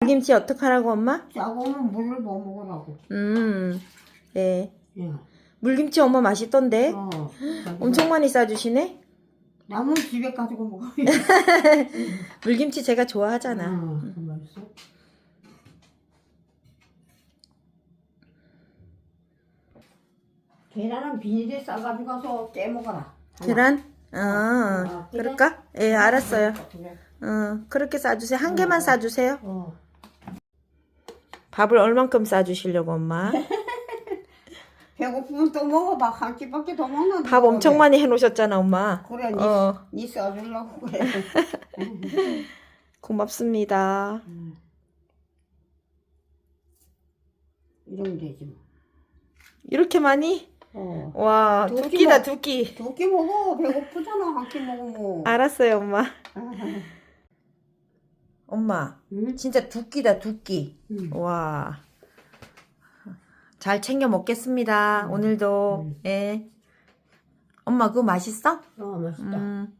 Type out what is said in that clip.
물김치 어떡하라고 엄마? 짜고는 물을 못 먹으라고. 음, 네. 예. 물김치 엄마 맛있던데? 어. 엄청 많이 싸주시네? 남은 집에 가지고 먹어. 물김치 제가 좋아하잖아. 어, 그 맛있어. 계란은 비닐에 싸가지고 가서 깨 먹어라. 계란? 어, 아, 그래? 그럴까? 예, 알았어요. 그래. 어, 그렇게 싸주세요. 한 개만 싸주세요. 어. 밥을 얼만큼 싸주시려고, 엄마? 배고프면 또 먹어봐. 한 끼밖에 더 먹는다. 밥 엄청 많이 해놓으셨잖아, 엄마. 그래, 니, 어, 니 써주려고 그래. 고맙습니다. 이러면 되지 뭐. 이렇게 많이? 어. 와, 두 끼다, 먹- 두 끼. 두 끼 먹어. 배고프잖아. 한 끼 먹으면. 알았어요, 엄마. 아. 엄마, 응? 진짜 두 끼다, 두 끼. 응. 와. 잘 챙겨 먹겠습니다. 오늘도. 음. 예. 엄마, 그거 맛있어? 어, 맛있다. 음.